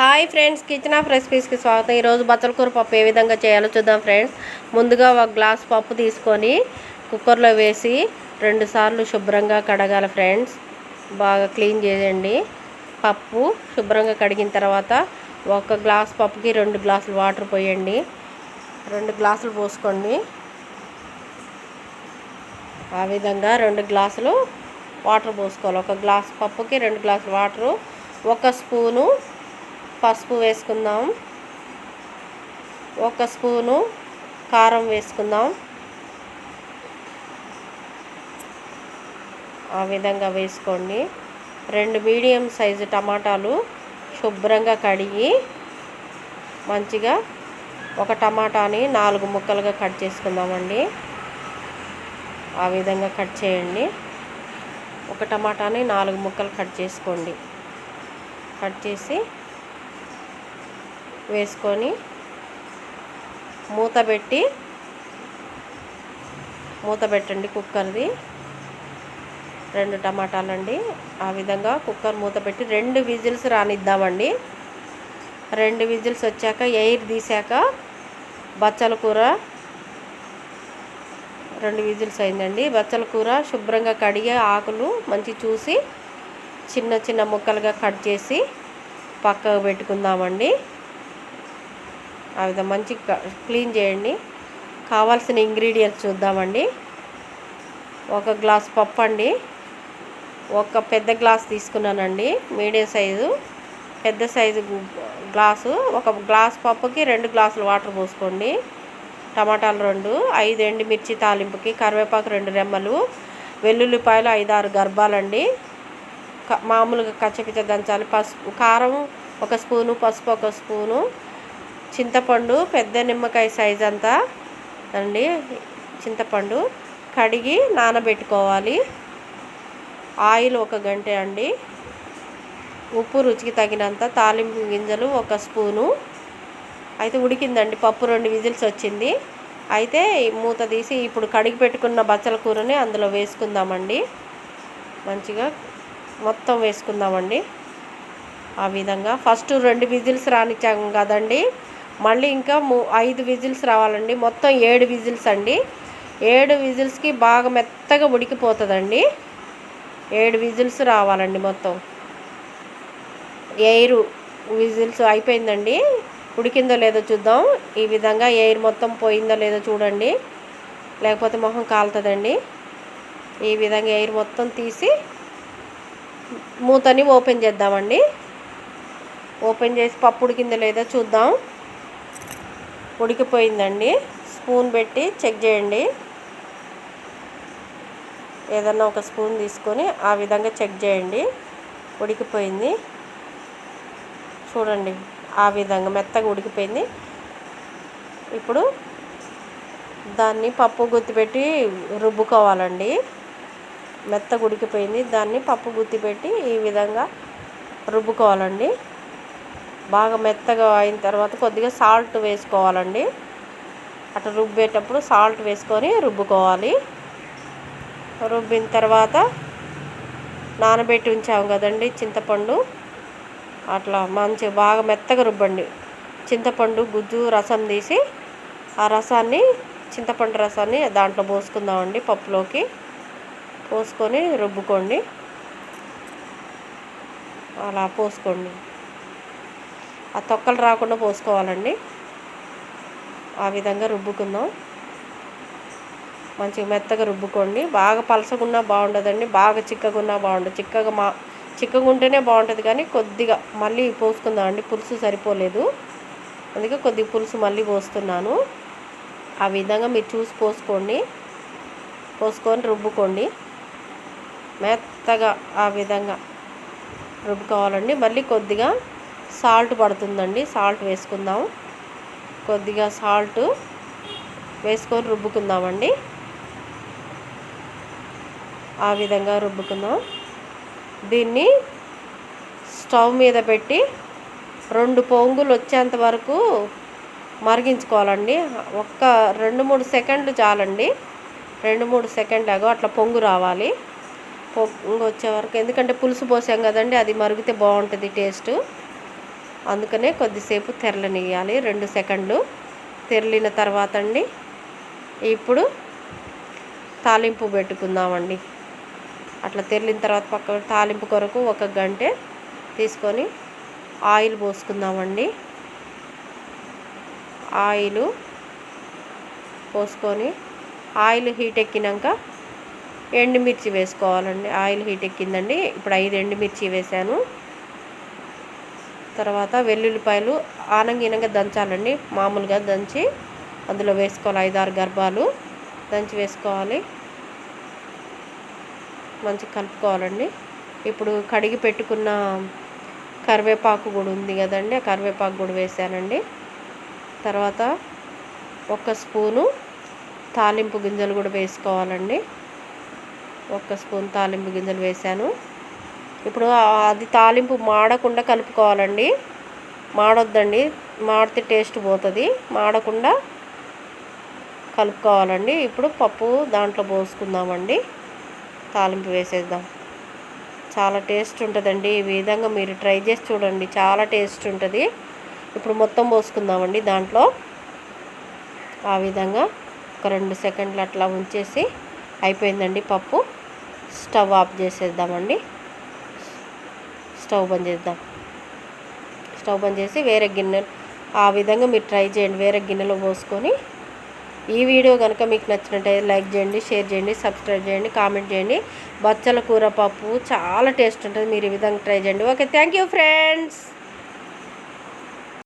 Hi friends kitchen of రెసిపీస్కి స్వాగతం. ఈరోజు బచ్చల కూర పప్పు ఏ విధంగా చేయాలో చూద్దాం ఫ్రెండ్స్. ముందుగా ఒక గ్లాస్ పప్పు తీసుకొని కుక్కర్లో వేసి రెండుసార్లు శుభ్రంగా కడగాలి ఫ్రెండ్స్. బాగా క్లీన్ చేయండి. పప్పు శుభ్రంగా కడిగిన తర్వాత ఒక గ్లాస్ పప్పుకి రెండు గ్లాసులు వాటర్ పోయండి. రెండు గ్లాసులు పోసుకోండి. ఆ విధంగా రెండు గ్లాసులు వాటర్ పోసుకోవాలి. ఒక గ్లాస్ పప్పుకి రెండు గ్లాసులు వాటరు ఒక స్పూను పసుపు వేసుకుందాం. ఒక స్పూను కారం వేసుకుందాం. ఆ విధంగా వేసుకోండి. రెండు మీడియం సైజు టమాటాలు శుభ్రంగా కడిగి మంచిగా ఒక టమాటాని నాలుగు ముక్కలుగా కట్ చేసుకుందామండి. ఆ విధంగా కట్ చేయండి. ఒక టమాటాని నాలుగు ముక్కలు కట్ చేసుకోండి. కట్ చేసి వేసుకొని మూత పెట్టి మూత పెట్టండి కుక్కర్ది. రెండు టమాటాలండి. ఆ విధంగా కుక్కర్ మూత పెట్టి రెండు విజిల్స్ రానిద్దామండి. రెండు విజిల్స్ వచ్చాక ఎయిర్ తీసాక బచ్చల కూర రెండు విజిల్స్ అయిందండి. బచ్చల కూర శుభ్రంగా కడిగే ఆకులు మంచి చూసి చిన్న చిన్న ముక్కలుగా కట్ చేసి పక్కకు పెట్టుకుందామండి. ఆ విధంగా మంచి క్లీన్ చేయండి. కావాల్సిన ఇంగ్రీడియంట్స్ చూద్దామండి. ఒక గ్లాస్ పప్పు అండి. ఒక పెద్ద గ్లాస్ తీసుకున్నానండి. Medium size. పెద్ద సైజు గ్లాసు. ఒక గ్లాస్ పప్పుకి రెండు గ్లాసులు వాటర్ పోసుకోండి. టమాటాలు రెండు ఐదు ఎండుమిర్చి తాలింపుకి కరివేపాకు రెండు రెమ్మలు వెల్లుల్లిపాయలు ఐదు ఆరు గర్భాలండి మామూలుగా కచ్చపిచ్చ దంచాలి. పసుపు కారం ఒక స్పూను పసుపు ఒక స్పూను చింతపండు పెద్ద నిమ్మకాయ సైజ్ అంతా అండి. చింతపండు కడిగి నానబెట్టుకోవాలి. ఆయిల్ ఒక గంట అండి. ఉప్పు రుచికి తగినంత తాలింపు గింజలు ఒక స్పూను. అయితే ఉడికిందండి పప్పు రెండు విజిల్స్ వచ్చింది. అయితే మూత తీసి ఇప్పుడు కడిగి పెట్టుకున్న బచ్చల కూరని అందులో వేసుకుందామండి. మంచిగా మొత్తం వేసుకుందామండి. ఆ విధంగా ఫస్ట్ రెండు విజిల్స్ రానిచ్చాం కదండి. మళ్ళీ ఇంకా మూ ఐదు విజిల్స్ రావాలండి. మొత్తం ఏడు విజిల్స్ అండి. ఏడు విజిల్స్కి బాగా మెత్తగా ఉడికిపోతుందండి. ఏడు విజిల్స్ రావాలండి మొత్తం. ఎయిర్ విజిల్స్ అయిపోయిందండి. ఉడికిందో లేదో చూద్దాం. ఈ విధంగా ఎయిర్ మొత్తం పోయిందో లేదో చూడండి. లేకపోతే మొహం కాలుతుందండి. ఈ విధంగా ఎయిర్ మొత్తం తీసి మూతని ఓపెన్ చేద్దామండి. ఓపెన్ చేసి పప్పు ఉడికిందో లేదో చూద్దాం. ఉడికిపోయిందండి. స్పూన్ పెట్టి చెక్ చేయండి. ఏదన్నా ఒక స్పూన్ తీసుకొని ఆ విధంగా చెక్ చేయండి. ఉడికిపోయింది. చూడండి ఆ విధంగా మెత్తగా ఉడికిపోయింది. ఇప్పుడు దాన్ని పప్పు గుత్తిపెట్టి రుబ్బుకోవాలండి. మెత్తగా ఉడికిపోయింది. దాన్ని పప్పు గుత్తిపెట్టి ఈ విధంగా రుబ్బుకోవాలండి. బాగా మెత్తగా అయిన తర్వాత కొద్దిగా సాల్ట్ వేసుకోవాలండి. అట్లా రుబ్బేటప్పుడు సాల్ట్ వేసుకొని రుబ్బుకోవాలి. రుబ్బిన తర్వాత నానబెట్టి ఉంచాము కదండి చింతపండు. అట్లా మంచిగా బాగా మెత్తగా రుబ్బండి. చింతపండు గుజ్జు రసం తీసి ఆ రసాన్ని చింతపండు రసాన్ని దాంట్లో పోసుకుందామండి పప్పులోకి. పోసుకొని రుబ్బుకోండి. అలా పోసుకోండి. ఆ తొక్కలు రాకుండా పోసుకోవాలండి. ఆ విధంగా రుబ్బుకుందాం. మంచిగా మెత్తగా రుబ్బుకోండి. బాగా పలసగున్నా బాగుండదండి. బాగా చిక్కగా బాగుండదు. చిక్కగా మా చిక్కగా ఉంటేనే బాగుంటుంది కానీ కొద్దిగా మళ్ళీ పోసుకుందాం అండి. పులుసు సరిపోలేదు. అందుకే కొద్దిగా పులుసు మళ్ళీ పోస్తున్నాను. ఆ విధంగా మీరు చూసి పోసుకోండి. పోసుకొని రుబ్బుకోండి. మెత్తగా ఆ విధంగా రుబ్బుకోవాలండి. మళ్ళీ కొద్దిగా సాల్ట్ పడుతుందండి సాల్ట్ వేసుకుందాం. కొద్దిగా సాల్ట్ వేసుకొని రుబ్బుకుందామండి. ఆ విధంగా రుబ్బుకుందాం. దీన్ని స్టవ్ మీద పెట్టి రెండు పొంగులు వచ్చేంత వరకు మరిగించుకోవాలండి. ఒక్క రెండు మూడు సెకండ్లు చాలండి. రెండు మూడు సెకండ్ లాగో అట్లా పొంగు రావాలి. పొంగు వచ్చే వరకు ఎందుకంటే పులుసు పోసాం కదండి అది మరిగితే బాగుంటుంది టేస్ట్. అందుకనే కొద్దిసేపు తెరలనియాలి రెండు సెకండ్లు. తెరలిన తర్వాత అండి ఇప్పుడు తాలింపు పెట్టుకుందామండి. అట్లా తెరిలిన తర్వాత పక్క తాలింపు కొరకు ఒక గంటే తీసుకొని ఆయిల్ పోసుకుందామండి. ఆయిల్ పోసుకొని ఆయిల్ హీట్ ఎక్కినాక ఎండుమిర్చి వేసుకోవాలండి. ఆయిల్ హీట్ ఎక్కిందండి. ఇప్పుడు ఐదు ఎండుమిర్చి వేసాను. తర్వాత వెల్లుల్లిపాయలు ఆనంగీనంగా దంచాలండి. మామూలుగా దంచి అందులో వేసుకోవాలి ఐదారు గర్భాలు. దంచి వేసుకోవాలి. మంచిగా కలుపుకోవాలండి. ఇప్పుడు కడిగి పెట్టుకున్న కరివేపాకు కూడా ఉంది కదండి. ఆ కరివేపాకు కూడా వేసానండి. తర్వాత ఒక స్పూను తాలింపు గింజలు కూడా వేసుకోవాలండి. ఒక స్పూన్ తాలింపు గింజలు వేసాను. ఇప్పుడు అది తాలింపు మాడకుండా కలుపుకోవాలండి. మాడొద్దండి. మాడితే టేస్ట్ పోతుంది. మాడకుండా కలుపుకోవాలండి. ఇప్పుడు పప్పు దాంట్లో పోసుకుందామండి. తాలింపు వేసేద్దాం. చాలా టేస్ట్ ఉంటుందండి. ఈ విధంగా మీరు ట్రై చేసి చూడండి. చాలా టేస్ట్ ఉంటుంది. ఇప్పుడు మొత్తం పోసుకుందామండి దాంట్లో. ఆ విధంగా ఒక రెండు సెకండ్లు అట్లా ఉంచేసి అయిపోయిందండి పప్పు. స్టవ్ ఆఫ్ చేసేద్దామండి. స్టవ్ బంద్ చేద్దాం. స్టవ్ బంద్ చేసి వేరే గిన్నె ఆ విధంగా మీరు ట్రై చేయండి. వేరే గిన్నెలో పోసుకొని ఈ వీడియో కనుక మీకు నచ్చినట్టయితే లైక్ చేయండి షేర్ చేయండి సబ్స్క్రైబ్ చేయండి కామెంట్ చేయండి. బచ్చల కూర పప్పు చాలా టేస్ట్ ఉంటుంది. మీరు ఈ విధంగా ట్రై చేయండి. Okay thank you friends.